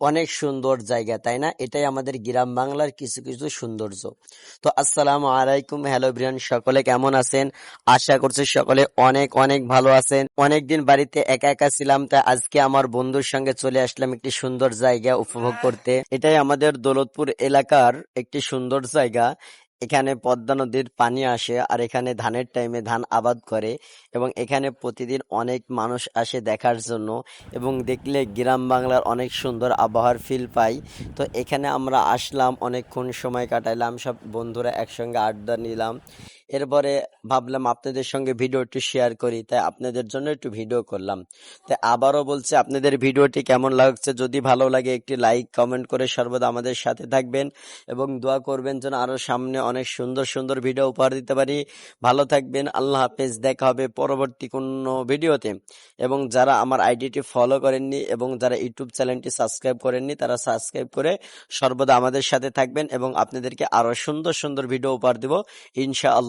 অনেক সুন্দর জায়গা, তাই না? এটাই আমাদের গ্রাম বাংলার কিছু কিছু সৌন্দর্য। তো আসসালামু আলাইকুম। হ্যালো ব্রিয়ান সকলে কেমন আছেন? আশা করছি সকলে অনেক অনেক ভালো আছেন। অনেকদিন বাড়িতে একা একা ছিলাম, তাই আজকে আমার বন্ধুর সঙ্গে চলে আসলাম একটি সুন্দর জায়গা উপভোগ করতে। এটাই আমাদের দৌলতপুর এলাকার একটি সুন্দর জায়গা। এখানে পদ্মা নদীর পানি আসে আর এখানে ধানের টাইমে ধান আবাদ করে এবং এখানে প্রতিদিন অনেক মানুষ আসে দেখার জন্য এবং দেখলে গ্রাম বাংলার অনেক সুন্দর আবহাওয়ার ফিল পাই। তো এখানে আমরা আসলাম, অনেকক্ষণ সময় কাটাইলাম, সব বন্ধুরা একসঙ্গে আড্ডা নিলাম। এরপরে ভাবলাম আপনাদের সঙ্গে ভিডিওটি শেয়ার করি, তাই আপনাদের জন্য একটু ভিডিও করলাম। তাই আবারও বলছি, আপনাদের ভিডিওটি কেমন লাগছে? যদি ভালো লাগে, একটি লাইক কমেন্ট করে সর্বদা আমাদের সাথে থাকবেন এবং দোয়া করবেন যেন আরও সামনে অনেক সুন্দর সুন্দর ভিডিও উপহার দিতে পারি। ভালো থাকবেন, আল্লাহ হাফেজ। দেখা হবে পরবর্তী কোনো ভিডিওতে এবং যারা আমার আইডিটি ফলো করেননি এবং যারা ইউটিউব চ্যানেলটি সাবস্ক্রাইব করেননি, তারা সাবস্ক্রাইব করে সর্বদা আমাদের সাথে থাকবেন এবং আপনাদেরকে আরও সুন্দর সুন্দর ভিডিও উপহার দিব।